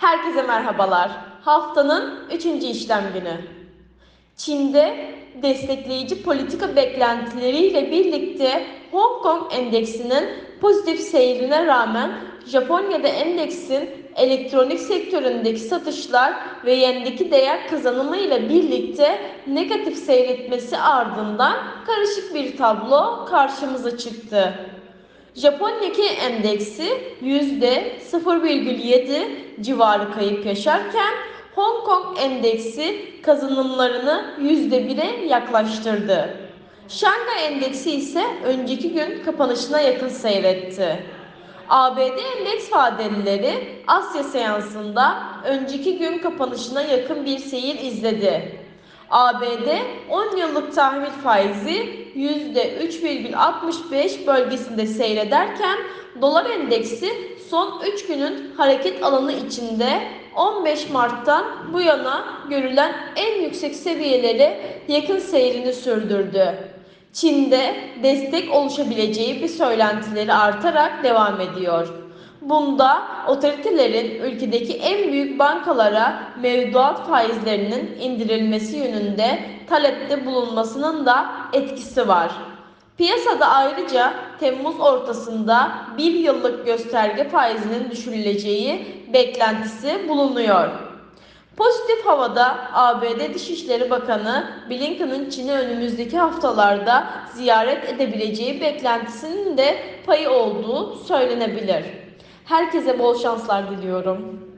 Herkese merhabalar. Haftanın 3. işlem günü. Çin'de destekleyici politika beklentileriyle birlikte Hong Kong endeksinin pozitif seyrine rağmen Japonya'da endeksin elektronik sektöründeki satışlar ve yendeki değer kazanımıyla birlikte negatif seyretmesi ardından karışık bir tablo karşımıza çıktı. Japon Nikkei endeksi %0,7 civarı kayıp yaşarken Hong Kong endeksi kazanımlarını %1'e yaklaştırdı. Şangay endeksi ise önceki gün kapanışına yakın seyretti. ABD endeks vadelileri Asya seansında önceki gün kapanışına yakın bir seyir izledi. ABD 10 yıllık tahvil faizi %3,65 bölgesinde seyrederken dolar endeksi son 3 günün hareket alanı içinde 15 Mart'tan bu yana görülen en yüksek seviyelere yakın seyrini sürdürdü. Çin'de destek oluşabileceği bir söylentileri artarak devam ediyor. Bunda otoritelerin ülkedeki en büyük bankalara mevduat faizlerinin indirilmesi yönünde talepte bulunmasının da etkisi var. Piyasada ayrıca Temmuz ortasında bir yıllık gösterge faizinin düşürüleceği beklentisi bulunuyor. Pozitif havada ABD Dışişleri Bakanı Blinken'ın Çin'i önümüzdeki haftalarda ziyaret edebileceği beklentisinin de payı olduğu söylenebilir. Herkese bol şanslar diliyorum.